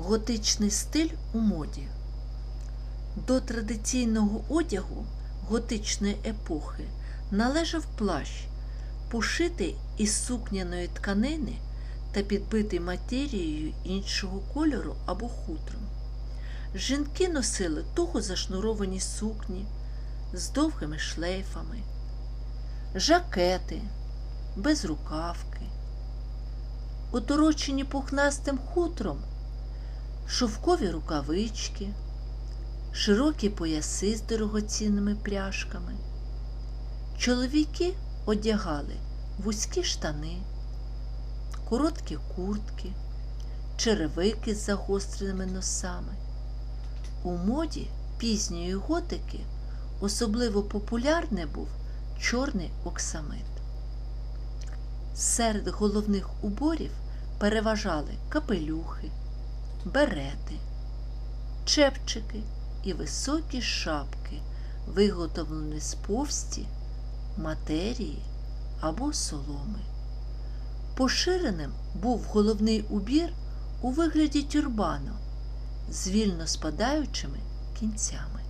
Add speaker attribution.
Speaker 1: Готичний стиль у моді. До традиційного одягу готичної епохи належав плащ, пошитий із сукняної тканини та підбитий матерією іншого кольору або хутром. Жінки носили туго зашнуровані сукні з довгими шлейфами, жакети, безрукавки, оторочені пухнастим хутром, шовкові рукавички, широкі пояси з дорогоцінними пряжками. Чоловіки одягали вузькі штани, короткі куртки, черевики з загостреними носами. У моді пізньої готики особливо популярний був чорний оксамит. Серед головних уборів переважали капелюхи, берети, чепчики і високі шапки, виготовлені з повсті, матерії або соломи. Поширеним був головний убір у вигляді тюрбану з вільно спадаючими кінцями.